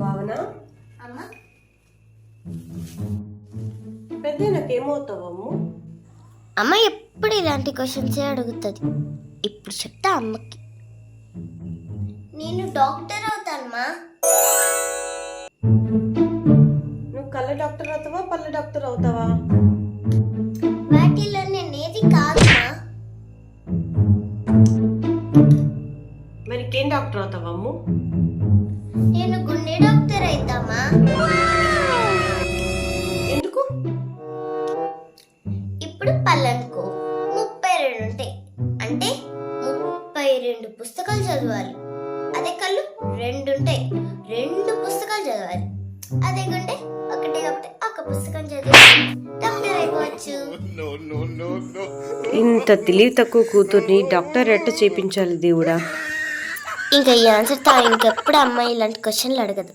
భావన? అమ్మ? పెద్ద నాకేమవుతావమ్ము అమ్మ ఎప్పుడు ఇలాంటి క్వశ్చన్స్ అడుగుతుంది? ఇప్పుడు చెప్తా అమ్మకి. నేను డాక్టర్ అవుతానమ్మా. నువ్వు కళ్ళ డాక్టర్ అవుతావా పళ్ళ డాక్టర్ అవుతావా? వాటిలో నేను ఏది కాదమ్మా మరి ఇంకేం డాక్టర్ అవుతావమ్ము? నేను ఇప్పుడు పళ్ళనుకో ముప్పై రెండు ఉంటాయి అంటే ముప్పై రెండు పుస్తకాలు చదవాలి. అదే కళ్ళు రెండు ఉంటాయి రెండు పుస్తకాలు చదవాలి. అదే గుండె ఒకటే ఒకటి ఒక పుస్తకం చదివి ఇంత తెలివి తక్కువ కూతుర్ని డాక్టర్ ఎట్ట చేపించాలి దేవుడా? ఇంకా ఈ ఆన్సర్ తా ఇంకెప్పుడు అమ్మాయి ఇలాంటి క్వశ్చన్లు అడగదు.